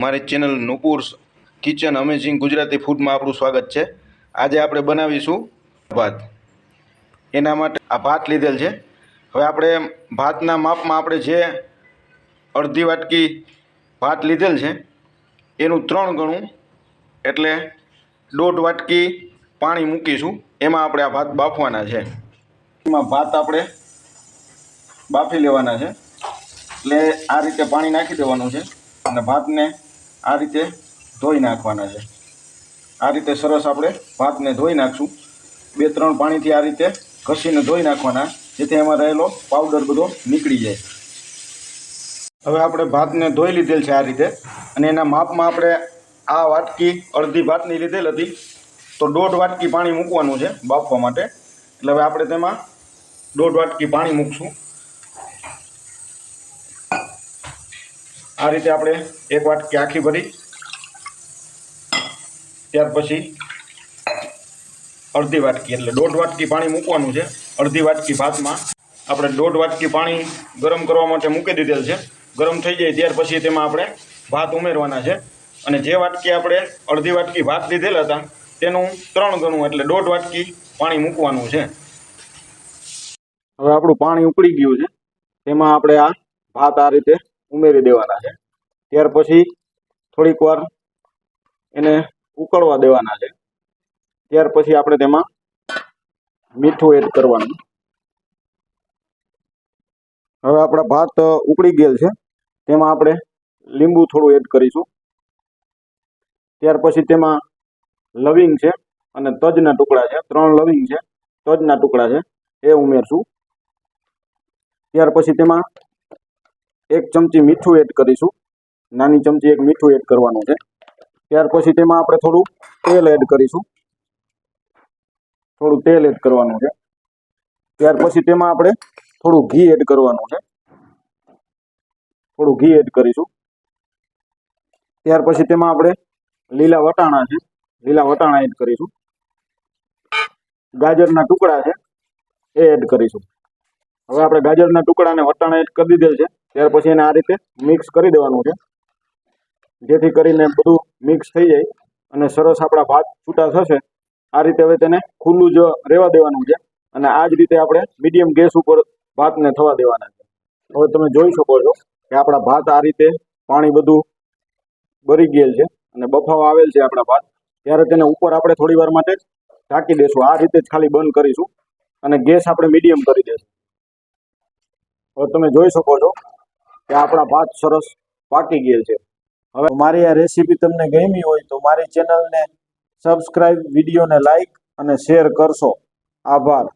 મારી channel Nupur's kitchen amazing Gujarati ફૂડમાં આપણું સ્વાગત છે. આજે આપણે બનાવીશું ભાત. એના માટે આ ભાત લીધેલ છે. હવે આપણે ભાતના માપમાં આપણે જે અડધી વાટકી ભાત લીધેલ છે, એનું ત્રણ ગણું એટલે દોઢ વાટકી પાણી મૂકીશું. એમાં આપણે આ ભાત બાફવાના છે. એમાં ભાત આપણે બાફી લેવાના છે. એટલે આ રીતે પાણી નાખી દેવાનું છે. અને ભાતને આ રીતે ધોઈ નાખવાના છે. આ રીતે સરસ આપણે ભાતને ધોઈ નાખશું. બે, ત્રણ પાણીથી આ રીતે ઘસીને ધોઈ નાખવાના, જેથી એમાં રહેલો પાવડર બધો નીકળી જાય. હવે આપણે ભાતને ધોઈ લીધેલ છે આ રીતે, અને એના માપમાં આપણે આ વાટકી, અડધી ભાતની લીધેલ હતી. તો દોઢ વાટકી પાણી મૂકવાનું છે બાફવા માટે. એટલે હવે આપણે તેમાં દોઢ વાટકી પાણી મૂકશું. આ રીતે આપણે એક વાટકી આખી ભરી? ત્યાર પછી અડધી વાટકી, એટલે દોઢ વાટકી પાણી મૂકવાનું છે. અડધી વાટકી ભાતમાં આપણે દોઢ વાટકી પાણી ગરમ કરવા માટે મૂકી દીધેલ છે. ગરમ થઈ જાય ત્યાર પછી તેમાં આપણે ભાત ઉમેરવાના છે. અને જે વાટકી આપણે અડધી વાટકી ભાત લીધેલા હતા, તેનું ત્રણ ગણું, એટલે દોઢ વાટકી પાણી મૂકવાનું છે. હવે આપણું પાણી ઉકળી ગયું છે. તેમાં આપણે આ ભાત આ રીતે ઉમેરી દેવાના છે. ત્યાર પછી થોડીક વાર એને ઉકળવા દેવાના છે. ત્યાર પછી આપણે તેમાં મીઠું એડ કરવાનું. હવે આપણા ભાત ઉકળી ગયેલ છે. તેમાં આપણે લીંબુ થોડું એડ કરીશું. ત્યાર પછી તેમાં લવિંગ છે અને તજના ટુકડા છે. ત્રણ લવિંગ છે. તજના ટુકડા છે. એ ઉમેરશું. ત્યાર પછી તેમાં એક ચમચી મીઠું એડ કરીશું. નાની ચમચી એક મીઠું એડ કરવાનું છે. ત્યાર પછી તેમાં આપણે થોડું તેલ એડ કરીશું. થોડું તેલ એડ કરવાનું છે. ત્યાર પછી તેમાં આપણે થોડું ઘી એડ કરવાનું છે. થોડું ઘી એડ કરીશું. ત્યાર પછી તેમાં આપણે લીલા વટાણા છે. લીલા વટાણા એડ કરીશું. ગાજરના ટુકડા છે. એ એડ કરીશું. હવે આપણે ગાજરના ટુકડા અને વટાણા એડ કરી દીધેલ છે. ત્યાર પછી એને આ રીતે મિક્સ કરી દેવાનું છે. જેથી કરીને બધું મિક્સ થઈ જાય અને સરસ આપણા ભાત છૂટા થશે. આ રીતે હવે તેને ખુલ્લું જ રહેવા દેવાનું છે અને આ જ રીતે આપણે મીડિયમ ગેસ ઉપર ભાતને થવા દેવાના છે. હવે તમે જોઈ શકો છો કે આપણા ભાત આ રીતે પાણી બધું બળી ગયેલ છે અને બફાવા આવેલ છે આપણા ભાત. ત્યારે તેને ઉપર આપણે થોડી વાર માટે ઢાંકી દેશું. આ રીતે જ ખાલી બંધ કરીશું અને ગેસ આપણે મીડિયમ કરી દેશું. હવે તમે જોઈ શકો છો કે આપણા ભાત સરસ પાકી ગયા છે. હવે મારી આ રેસીપી તમને ગમી હોય તો મારી ચેનલને સબસ્ક્રાઈબ વિડીયોને લાઈક અને શેર કરશો. આભાર.